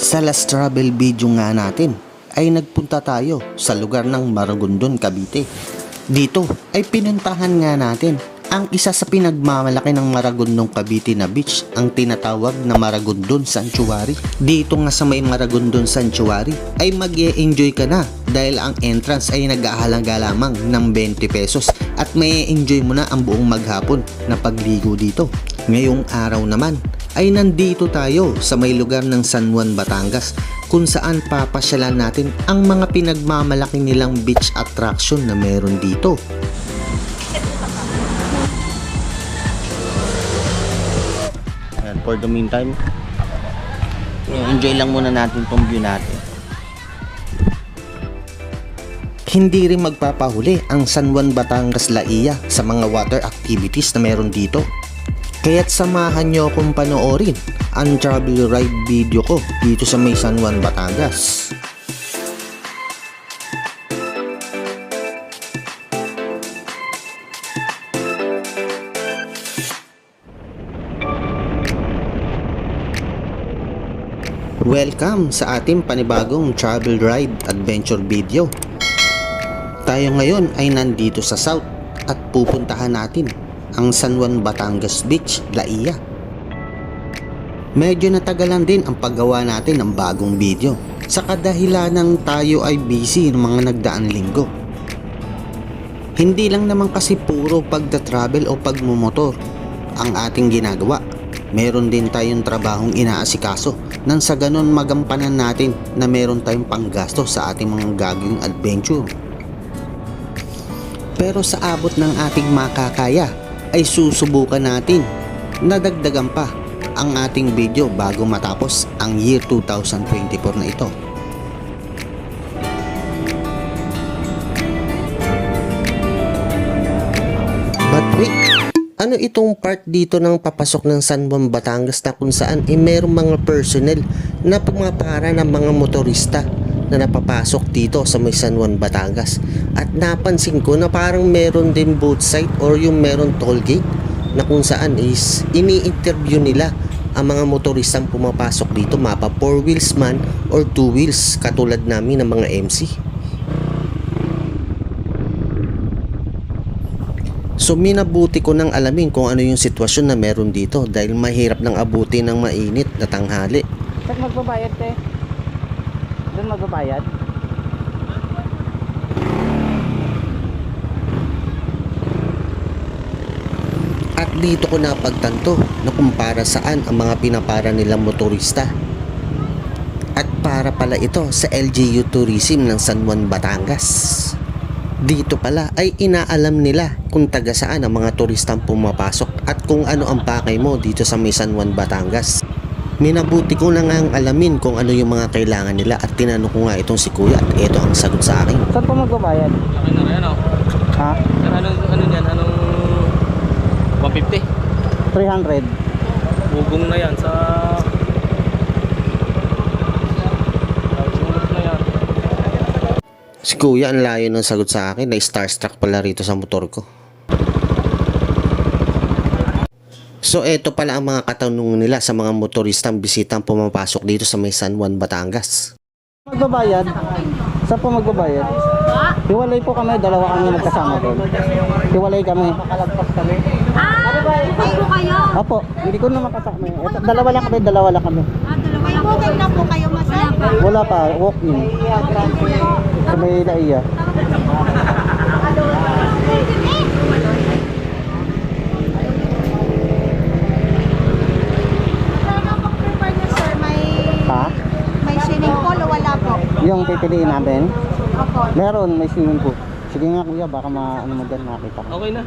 Sa last travel video nga natin ay nagpunta tayo sa lugar ng Maragondon, Cavite. Dito ay pinuntahan nga natin ang isa sa pinagmamalaki ng Maragondon Cavite na beach ang tinatawag na Maragondon Sanctuary. Dito nga sa may Maragondon Sanctuary ay mag enjoy ka na dahil ang entrance ay nag-aahalaga lamang ng 20 pesos at may enjoy mo na ang buong maghapon na pagligo dito. Ngayong araw naman ay nandito tayo sa may lugar ng San Juan, Batangas kung saan papasyalan natin ang mga pinagmamalaki nilang beach attraction na meron dito. Ayan, for the meantime, enjoy lang muna natin tong view natin. Hindi rin magpapahuli ang San Juan Batangas Laia sa mga water activities na meron dito. Kaya't samahan nyo akong panoorin ang travel ride video ko dito sa may San Juan Batangas. Welcome sa ating panibagong travel ride adventure video. Tayo ngayon ay nandito sa South at pupuntahan natin ang San Juan Batangas Beach, Laia. Medyo natagalan din ang paggawa natin ng bagong video sa kadahilanang tayo ay busy ng mga nagdaan linggo. Hindi lang naman kasi puro pagda-travel o pagmumotor ang ating ginagawa. Meron din tayong trabahong inaasikaso nang sa ganon magampanan natin na meron tayong panggasto sa ating mga gagawing adventure. Pero sa abot ng ating makakaya ay susubukan natin na dagdagan pa ang ating video bago matapos ang year 2024 na ito. But wait, ano itong part dito ng papasok ng San Juan, Batangas na kung saan ay merong mga personnel na pumapara ng mga motorista na napapasok dito sa may San Juan, Batangas. At napansin ko na parang meron din both side or yung meron toll gate na kung saan is ini-interview nila ang mga motoristang pumapasok dito mapa 4 wheels man or 2 wheels katulad namin ng mga MC. So minabuti ko nang alamin kung ano yung sitwasyon na meron dito dahil mahirap nang abuti ng mainit na tanghali. Saan magbabayad te? Doon magbabayad? At dito ko napagtanto na kung para saan ang mga pinapara nilang motorista. At para pala ito sa LGU Tourism ng San Juan, Batangas. Dito pala ay inaalam nila kung taga saan ang mga turistang pumapasok at kung ano ang pakay mo dito sa may San Juan, Batangas. Minabuti ko na nga ang alamin kung ano yung mga kailangan nila at tinanong ko nga itong si Kuya at ito ang sagot sa akin. Saan po magbabayad? Akin na rin, ano? Ha? Sir, anong, ano yan? Anong 150? 300. Bugong na yan sa... Si Kuya ang layo ng sagot sa akin na starstruck pala rito sa motor ko. So eto pala ang mga katanungan nila sa mga motoristang bisitang pumapasok dito sa may San Juan, Batangas. Magbabayad? Saan po magbabayad? Hiwalay po kami, dalawa kami magkasama doon. Hiwalay kami. Ah, bukay po kayo. Opo, hindi ko na makasama. Ito, dalawa lang kami, dalawa lang kami. Ah, dalawa lang. Na po kayo, masaya pa. Wala pa, walk in. Sa may laiya. Ano po prefer niyo, sir? May, Ha? may swimming pool o wala po? Yung pipiliin namin? Opo. Meron, may swimming pool. Sige nga kuya, baka ma, ano mo dyan makita ko. Okay na.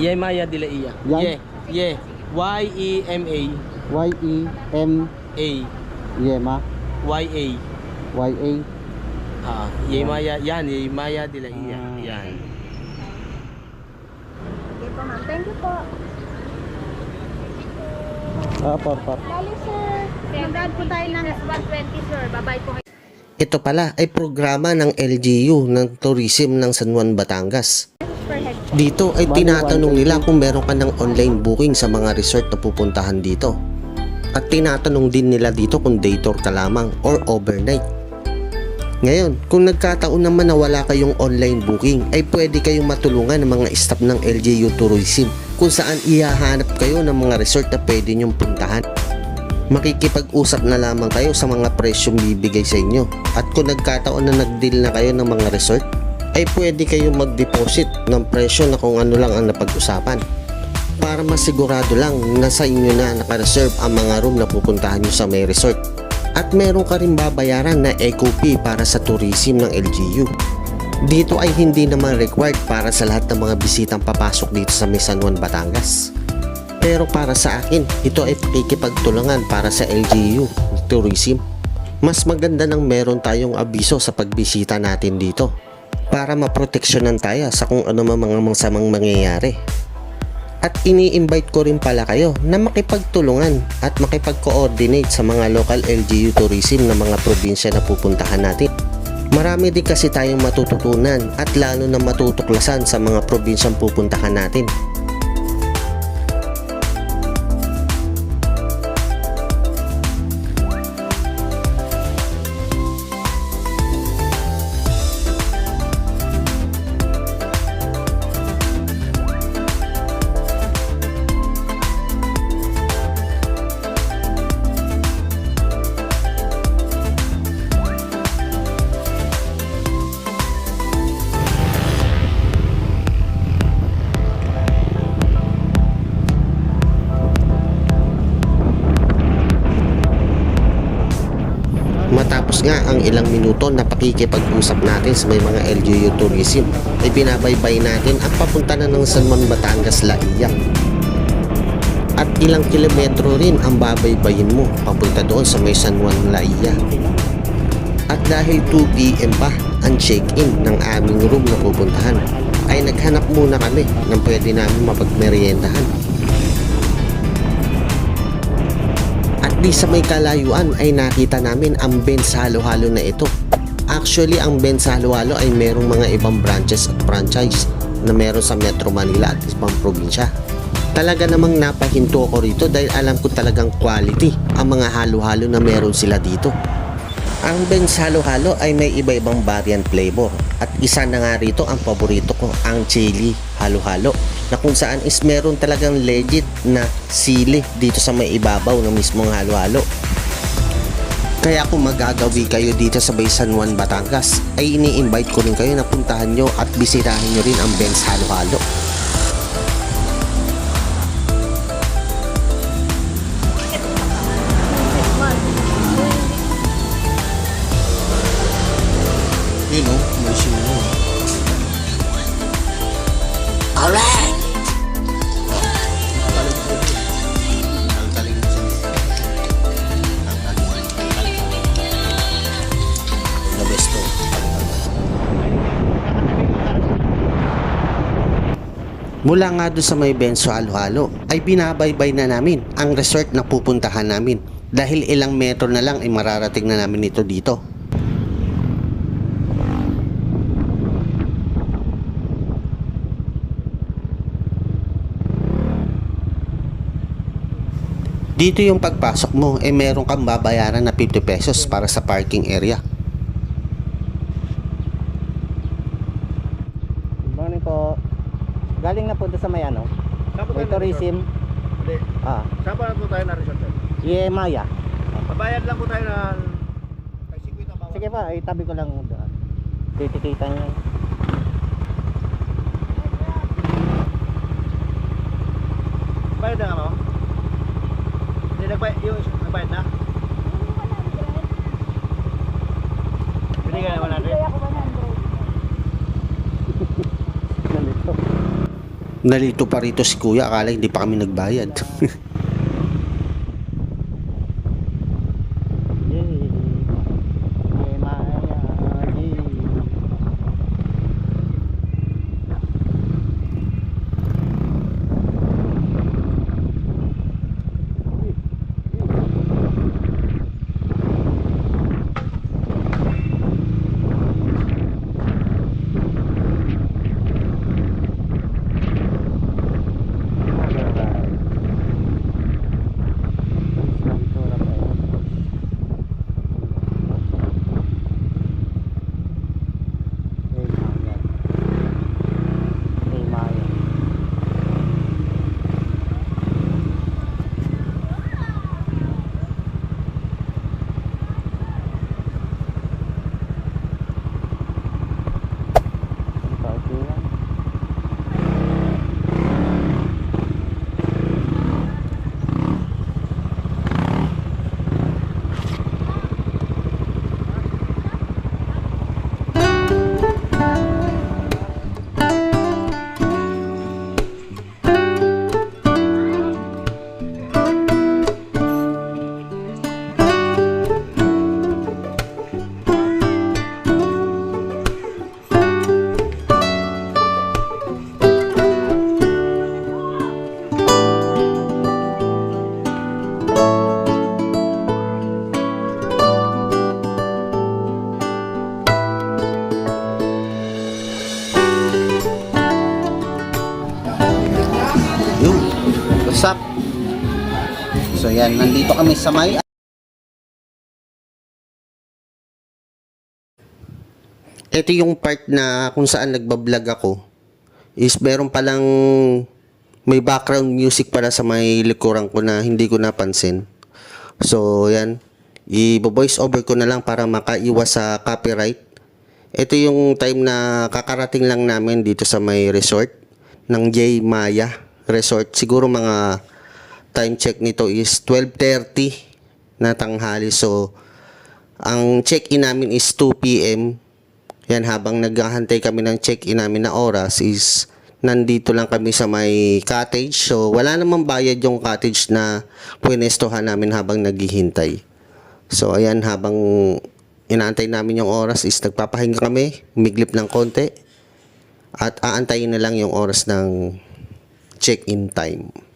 Ye Maya de la Iya. Yan? Ye. Ye. E Y-E-M-A. Y-E-M-A, A. Y-A. Y-A. Ah, Ye Maya. Yan, Ye Maya de la Iya. Ah. Yan. Okay po, ma'am. Thank you po. Ah, par, par. Lalo, sir. Magdaan po tayo ng 120, sir. Bye-bye po kayo. Ito pala ay programa ng LGU ng Tourism ng San Juan, Batangas. Dito ay tinatanong nila kung meron ka ng online booking sa mga resort na pupuntahan dito. at tinatanong din nila dito kung day tour ka lamang or overnight. Ngayon, kung nagkataon naman na wala kayong online booking, ay pwede kayong matulungan ng mga staff ng LGU Tourism kung saan ihahanap kayo ng mga resort na pwede nyong puntahan. Makikipag-usap na lamang kayo sa mga presyong bibigay sa inyo. At kung nagkataon na nag-deal na kayo ng mga resort, ay pwede kayong mag-deposit ng presyo na kung ano lang ang napag-usapan. Para masigurado lang na sa inyo na nakareserve ang mga room na pupuntahan nyo sa may resort. At meron ka rin babayaran na eco fee para sa tourism ng LGU. Dito ay hindi naman required para sa lahat ng mga bisitang papasok dito sa may Juan, Batangas. Pero para sa akin, ito ay pakikipagtulungan para sa LGU Tourism. Mas maganda nang meron tayong abiso sa pagbisita natin dito para maproteksyonan tayo sa kung ano mga masamang mangyayari. At ini-invite ko rin pala kayo na makipagtulungan at makipag-coordinate sa mga local LGU tourism na mga probinsya na pupuntahan natin. Marami din kasi tayong matututunan at lalo na matutuklasan sa mga probinsyang pupuntahan natin. Ang ilang minuto na pakikipag-usap natin sa may mga LGU tourism, ay binabaybay natin ang papunta na ng San Juan Batangas Laiya. At ilang kilometro rin ang babaybayin mo papunta doon sa may San Juan Laiya. At dahil 2pm pa ang check-in ng aming room na pupuntahan, ay naghanap muna kami ng pwede namin mapagmeryendahan. At di sa may kalayuan ay nakita namin ang Benz Halo-Halo na ito. Actually, ang Benz Halo-Halo ay merong mga ibang branches at franchise na meron sa Metro Manila at ibang probinsya. Talaga namang napahinto ako rito dahil alam ko talagang quality ang mga halo-halo na meron sila dito. Ang Benz Halo-Halo ay may iba-ibang variant flavor at isa na nga rito ang paborito ko, ang chili halo-halo na kung saan is meron talagang legit na sili dito sa may ibabaw ng mismong halo-halo. Kaya kung magagawi kayo dito sa Bay San Juan, Batangas, ay ini-invite ko rin kayo na puntahan nyo at bisitahin nyo rin ang Benz Halo-Halo. Yun o, may sino. Mula nga doon sa may Benso Halo-Halo ay binabaybay na namin ang resort na pupuntahan namin dahil ilang metro na lang ay mararating na namin ito dito. Dito yung pagpasok mo, eh meron kang babayaran na 50 pesos para sa parking area. Good morning po. Galing na po doon sa may ano? May na tourism. Hindi. Ah, Saan po na po tayo na resort? sir? Yemaya. Pabayad lang po tayo ng... Kay 50 bawat. Sige pa, itabi ko lang doon. Titikita niya. Bayad na mo? Hindi nagbayad, yung nagbayad na? Binigay na 100? Nandito. Nalito pa rito si kuya, akala hindi pa kami nagbayad. So yan, nandito kami sa may Ito yung part na kung saan nagbablog ako is meron palang may background music para sa may likuran ko na hindi ko napansin. So yan, i-voice over ko na lang para makaiwas sa copyright. Ito yung time na kakarating lang namin dito sa may resort ng J Maya Resort. Siguro mga time check nito is 12.30 na tanghali. So, ang check-in namin is 2 p.m. Yan, habang naghahantay kami ng check-in namin na oras is nandito lang kami sa may cottage. So, wala namang bayad yung cottage na pwinestohan namin habang naghihintay. So, ayan, habang inaantay namin yung oras is nagpapahinga kami, miglip ng konti, at aantayin na lang yung oras ng check-in time.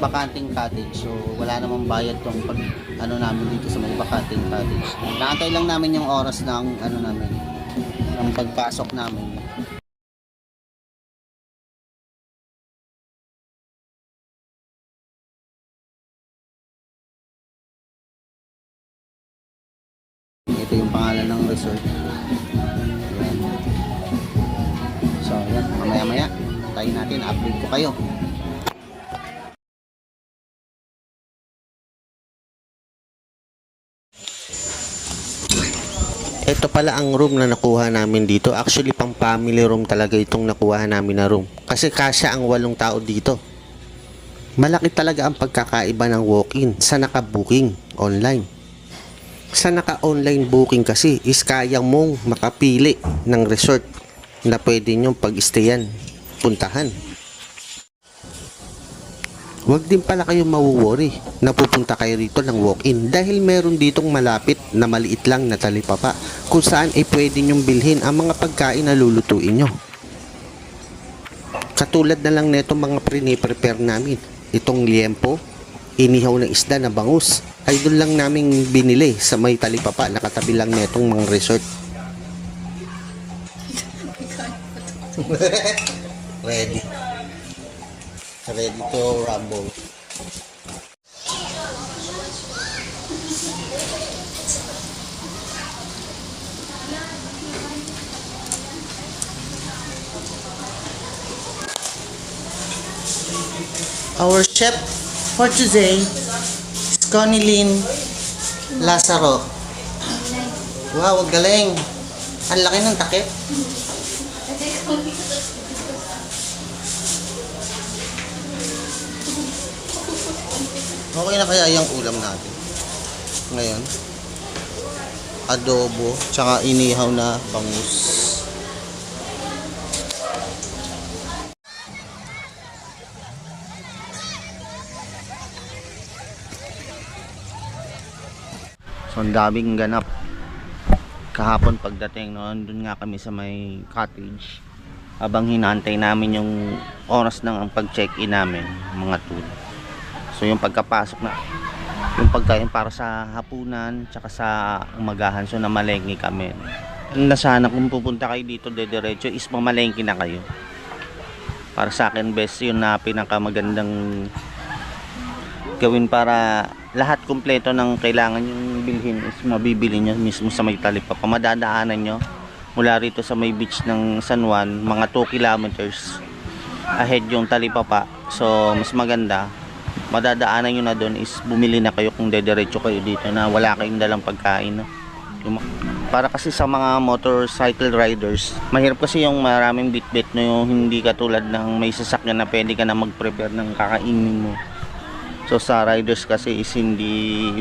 Bakanting cottage, so wala namang bayad tong pag ano namin dito sa may bakanting cottage. Naantay lang namin yung oras ng ano namin, ng pagpasok namin. Ito yung pangalan ng resort. So, yan. Mamaya-maya. Tayo natin. Update ko kayo. Ito pala ang room na nakuha namin dito. Actually, pang family room talaga itong nakuha namin na room. Kasi kasya ang walong tao dito. Malaki talaga ang pagkakaiba ng walk-in sa naka-booking online. Sa naka-online booking kasi is kaya mong makapili ng resort na pwede nyong pag-stayan, puntahan. Huwag din pala kayo mawuworry na pupunta kayo rito ng walk-in dahil meron ditong malapit na maliit lang na talipapa kung saan ay pwede nyong bilhin ang mga pagkain na lulutuin nyo. Katulad na lang neto mga pre-prepare namin. Itong liempo, inihaw na isda na bangus, ay doon lang naming binili sa may talipapa nakatabi lang netong mga resort. Ready. Ready to rumble. Our chef for today is Connie Lynn Lazaro. Wow, galing. Ang laki ng takip. Okay na kaya yung ulam natin. Ngayon, adobo, tsaka inihaw na bangus. So, ang daming ganap. Kahapon pagdating noon, dun nga kami sa may cottage. Habang hinantay namin yung oras ng pag-check-in namin, mga tool. So, yung pagkapasok na, yung pagkain para sa hapunan, tsaka sa umagahan, so namalengke kami. Na sana kung pupunta kayo dito dediretso is mamalengke na kayo. Para sa akin, best yun na pinakamagandang gawin para lahat kumpleto ng kailangan yung bilhin is mabibili nyo mismo sa may talipapa. Madadaanan nyo mula rito sa may beach ng San Juan, mga 2 kilometers ahead yung talipapa. So, mas maganda. Madadaanan nyo na doon is bumili na kayo kung dediretso kayo dito na wala kayong dalang pagkain. No? Para kasi sa mga motorcycle riders, mahirap kasi yung maraming bit-bit no yung hindi katulad ng may sasakyan na pwede ka na mag-prepare ng kakainin mo. So sa riders kasi is hindi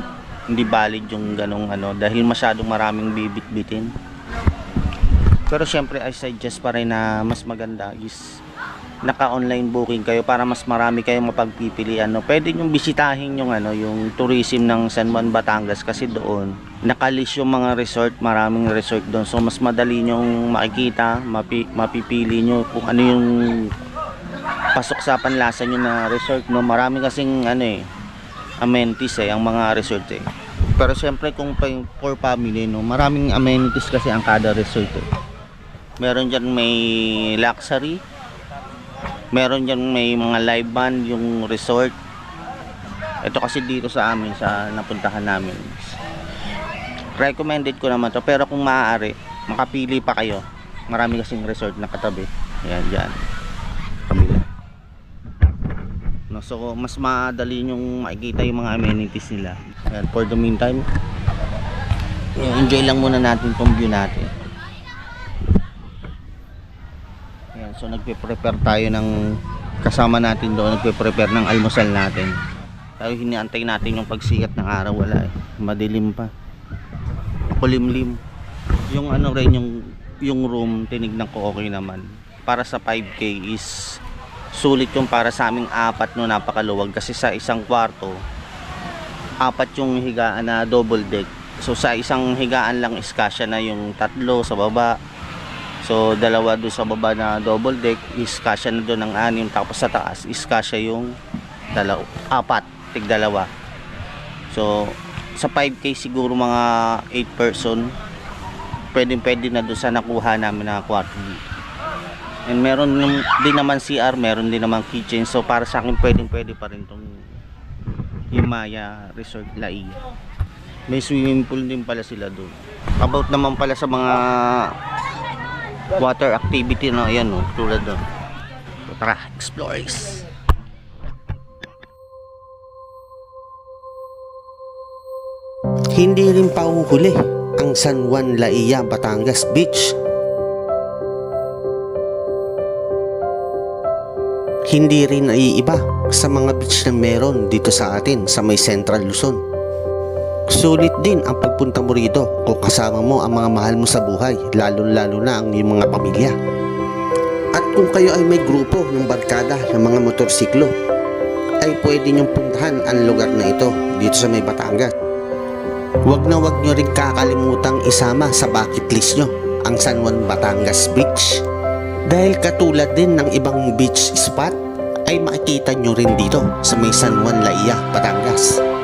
hindi valid yung ganong ano dahil masyadong maraming bibit-bitin. Pero syempre I suggest pa rin na mas maganda is naka-online booking kayo para mas marami kayong mapagpipilian. No? Pwede nyo bisitahin yung ano, yung tourism ng San Juan, Batangas kasi doon nakalis yung mga resort, maraming resort doon. So mas madali nyong makikita, mapi, mapipili nyo kung ano yung pasok sa panlasa nyo na resort. No? Marami kasing ano eh, amenities eh, ang mga resort eh. Pero syempre kung for family, no, maraming amenities kasi ang kada resort eh. Meron dyan may luxury, meron dyan may mga live band yung resort Ito kasi dito sa amin, sa napuntahan namin. Recommended ko naman to pero kung maaari, makapili pa kayo. Marami kasing resort na katabi. Ayan, dyan. Kabila. No, so, mas madali yung makikita yung mga amenities nila. Ayan, for the meantime, enjoy lang muna natin tong view natin. Ayan, so nagpe-prepare tayo ng kasama natin doon, nagpe-prepare ng almusal natin. Tayo hiniantay natin yung pagsikat ng araw, wala eh. Madilim pa. Kulimlim. Yung ano rin, yung, yung room, tinignan ko okay naman. Para sa 5K is sulit yung para sa aming apat no napakaluwag kasi sa isang kwarto apat yung higaan na double deck so sa isang higaan lang is kasya na yung tatlo sa baba so dalawa doon sa baba na double deck is kasya na doon ng anim tapos sa taas is kasya yung dalaw apat tig dalawa so sa 5k siguro mga 8 person pwedeng pwede na doon sa nakuha namin na kwarto And meron din naman CR, meron din naman kitchen. So para sa akin pwedeng pwede pa rin tong Himaya Resort Lai. May swimming pool din pala sila doon. About naman pala sa mga water activity na ayan oh, tulad doon. So, tara, explores. Hindi rin pauhuli ang San Juan Laia, Batangas Beach hindi rin naiiba sa mga beach na meron dito sa atin sa may Central Luzon. Sulit din ang pagpunta mo rito kung kasama mo ang mga mahal mo sa buhay, lalo-lalo na ang iyong mga pamilya. At kung kayo ay may grupo ng barkada ng mga motorsiklo, ay pwede niyong puntahan ang lugar na ito dito sa may Batangas. Huwag na huwag niyo rin kakalimutang isama sa bucket list nyo ang San Juan Batangas Beach. Dahil katulad din ng ibang beach spot ay makikita nyo rin dito sa may San Juan Laia, Batangas.